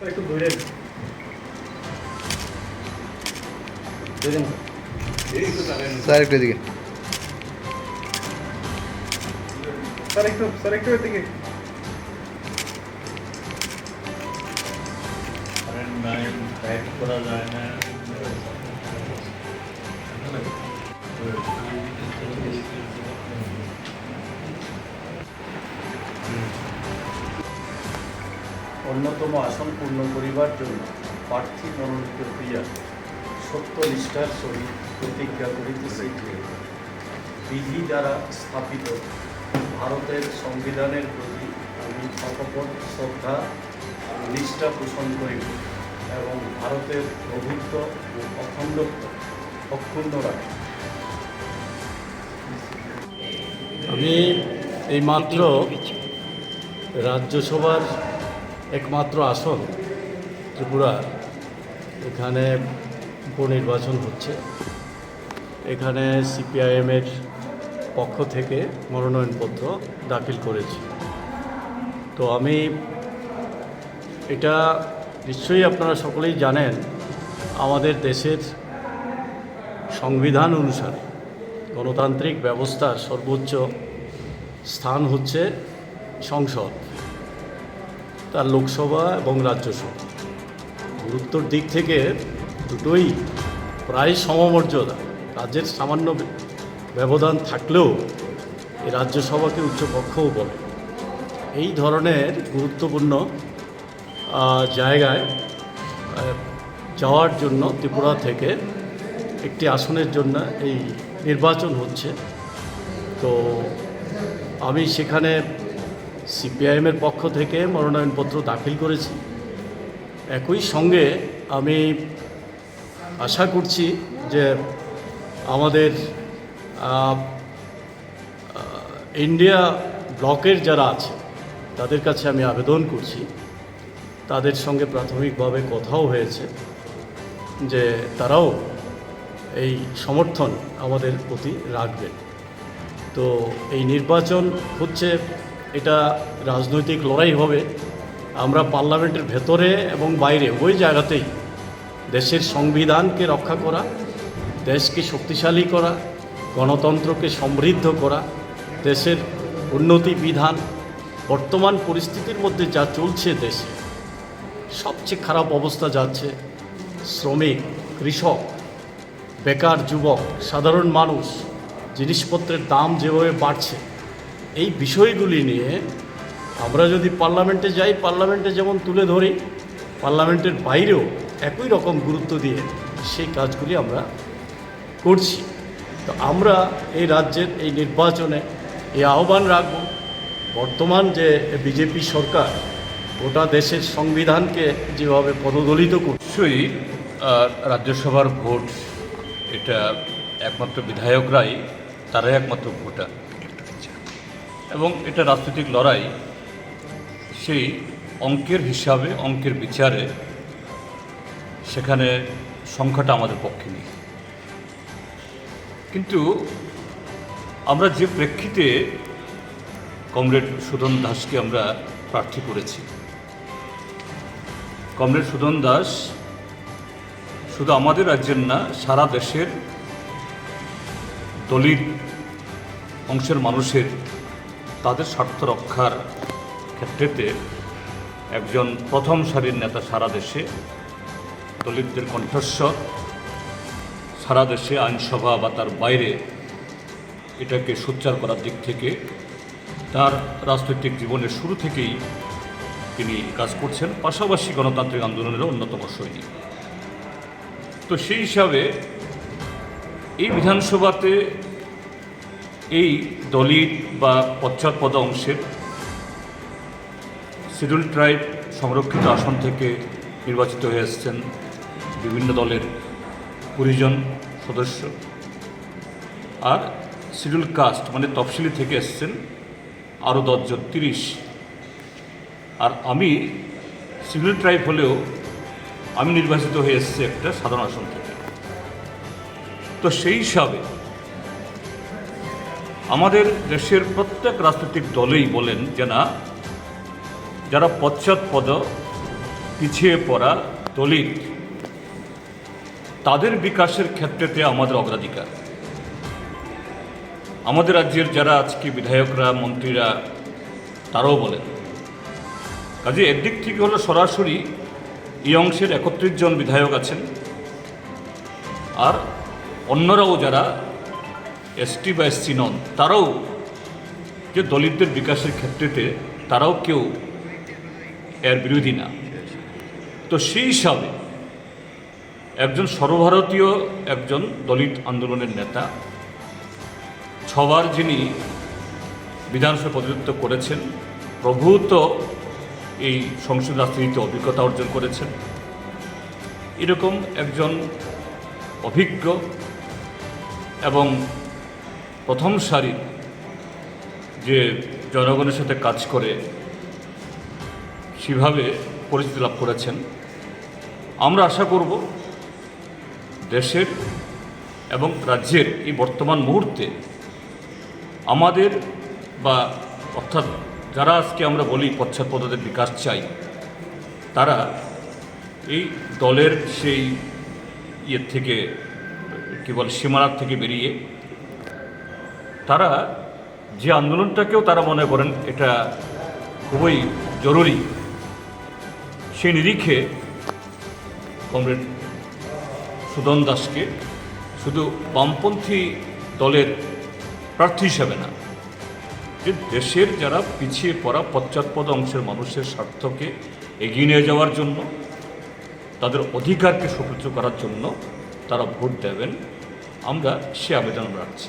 একটু ধরে স্যার একটু এদিকে স্যার একটু স্যার একটু এদিকে কারেন্ট নাই টাইপ করা যায় না অন্যতম আসন পূর্ণ করিবার জন্য প্রার্থী মনোনীত হইয়া সত্য নিষ্ঠার সহিত প্রতিজ্ঞা করিতেছি। যে বিধি দ্বারা স্থাপিত ভারতের সংবিধানের প্রতি আমি অকপট শ্রদ্ধা নিষ্ঠা পোষণ করিব এবং ভারতের প্রভুত্ব ও অখণ্ডত্ব অক্ষুণ্ণ রাখিব। আমি এইমাত্র রাজ্যসভার একমাত্র আসন ত্রিপুরা। এখানে উপনির্বাচন হচ্ছে। এখানে সিপিআইএমের পক্ষ থেকে মনোনয়নপত্র দাখিল করেছি। তো আমি এটা নিশ্চয়ই আপনারা সকলেই জানেন, আমাদের দেশের সংবিধান অনুসারে গণতান্ত্রিক ব্যবস্থার সর্বোচ্চ স্থান হচ্ছে সংসদ। তার লোকসভা এবং রাজ্যসভা। গুরুত্বর দিক থেকে দুটোই প্রায় সমমর্যাদা। রাজ্যের সামান্য ব্যবধান থাকলেও এই রাজ্যসভাকে উচ্চপক্ষও বলে। এই ধরনের গুরুত্বপূর্ণ জায়গায় যাওয়ার জন্য ত্রিপুরা থেকে একটি আসনের জন্য এই নির্বাচন হচ্ছে। তো আমি সেখানে সিপিআইএমের পক্ষ থেকে মনোনয়নপত্র দাখিল করেছি। একই সঙ্গে আমি আশা করছি যে আমাদের ইন্ডিয়া ব্লকের যারা আছে, তাদের কাছে আমি আবেদন করছি। তাদের সঙ্গে প্রাথমিকভাবে কথাও হয়েছে যে তারাও এই সমর্থন আমাদের প্রতি রাখবেন। তো এই নির্বাচন হচ্ছে এটা রাজনৈতিক লড়াই হবে। আমরা পার্লামেন্টের ভেতরে এবং বাইরে ওই জায়গাতেই দেশের সংবিধানকে রক্ষা করা, দেশকে শক্তিশালী করা, গণতন্ত্রকে সমৃদ্ধ করা, দেশের উন্নতি বিধান, বর্তমান পরিস্থিতির মধ্যে যা চলছে দেশে, সবচেয়ে খারাপ অবস্থা যাচ্ছে শ্রমিক, কৃষক, বেকার যুবক, সাধারণ মানুষ, জিনিসপত্রের দাম যেভাবে বাড়ছে এই বিষয়গুলি নিয়ে আমরা যদি পার্লামেন্টে যাই, পার্লামেন্টে যেমন তুলে ধরি, পার্লামেন্টের বাইরেও একই রকম গুরুত্ব দিয়ে সেই কাজগুলি আমরা করছি। তো আমরা এই রাজ্যের এই নির্বাচনে এই আহ্বান রাখব, বর্তমান যে বিজেপি সরকার গোটা দেশের সংবিধানকে যেভাবে পদদলিত করছে অবশ্যই রাজ্যসভার ভোট এটা একমাত্র বিধায়করাই, তারাই একমাত্র ভোটার। এবং এটা রাজনৈতিক লড়াই, সেই অঙ্কের হিসাবে, অঙ্কের বিচারে সেখানে সংখ্যাটা আমাদের পক্ষে নেই। কিন্তু আমরা যে প্রেক্ষিতে কমরেড সুদন দাসকে আমরা প্রার্থী করেছি, কমরেড সুদন দাস শুধু আমাদের রাজ্যের না, সারা দেশের দলিত অংশের মানুষের তাদের স্বার্থ রক্ষার ক্ষেত্রেতে একজন প্রথম সারির নেতা সারা দেশে, দলিতদের কণ্ঠস্বর, সারা দেশে আইনসভা বা তার বাইরে এটাকে সোচ্চার করার দিক থেকে তার রাজনৈতিক জীবনের শুরু থেকেই তিনি কাজ করছেন, পাশাপাশি গণতান্ত্রিক আন্দোলনের অন্যতম সৈনিক তো সেই হিসাবে এই বিধানসভাতে এই দলিত বা পশ্চাৎপদ অংশের শিডিউল ট্রাইব সংরক্ষিত আসন থেকে নির্বাচিত হয়ে এসছেন বিভিন্ন দলের কুড়িজন সদস্য। আর শিডিউল কাস্ট মানে তফসিলি থেকে এসছেন আরও দশজন, তিরিশ। আর আমি শিডিউল ট্রাইব হলেও আমি নির্বাচিত হয়ে এসেছি একটা সাধারণ আসন থেকে। তো সেই হিসাবে আমাদের দেশের প্রত্যেক রাজনৈতিক দলেই বলেন যে না, যারা পশ্চাৎপদ পিছিয়ে পড়া দলিত তাদের বিকাশের ক্ষেত্রেতে আমাদের অগ্রাধিকার। আমাদের রাজ্যের যারা আজকে বিধায়করা, মন্ত্রীরা, তারাও বলেন। কাজে একদিক থেকে হলো সরাসরি এই অংশের একত্রিশ জন বিধায়ক আছেন, আর অন্যরাও যারা এসটি বা এসসি নন, তারাও যে দলিতদের বিকাশের ক্ষেত্রেতে তারাও কেউ এর বিরোধী না। তো সেই হিসাবে একজন সর্বভারতীয়, একজন দলিত আন্দোলনের নেতা, ছবার যিনি বিধানসভা প্রতিনিধিত্ব করেছেন, প্রভূত এই সংসদ রাজনীতিতে অভিজ্ঞতা অর্জন করেছেন। এরকম একজন অভিজ্ঞ এবং প্রথম সারির যে জনগণের সাথে কাজ করে সেভাবে পরিচিতি লাভ করেছেন। আমরা আশা করব দেশের এবং রাজ্যের এই বর্তমান মুহূর্তে আমাদের বা অর্থাৎ যারা আজকে আমরা বলি পশ্চাৎপদদের বিকাশ চাই, তারা এই দলের সেই ইয়ের থেকে, কী বলে, সীমানার থেকে বেরিয়ে তারা যে আন্দোলনটাকেও তারা মনে করেন এটা খুবই জরুরি, সেই নিরিখে কমরেড সুদন দাসকে শুধু বামপন্থী দলের প্রার্থী হিসাবে না, যে দেশের যারা পিছিয়ে পড়া পশ্চাৎপদ অংশের মানুষের স্বার্থকে এগিয়ে নিয়ে যাওয়ার জন্য, তাদের অধিকারকে সুপ্রচ করার জন্য তারা ভোট দেবেন, আমরা সে আবেদন রাখছি।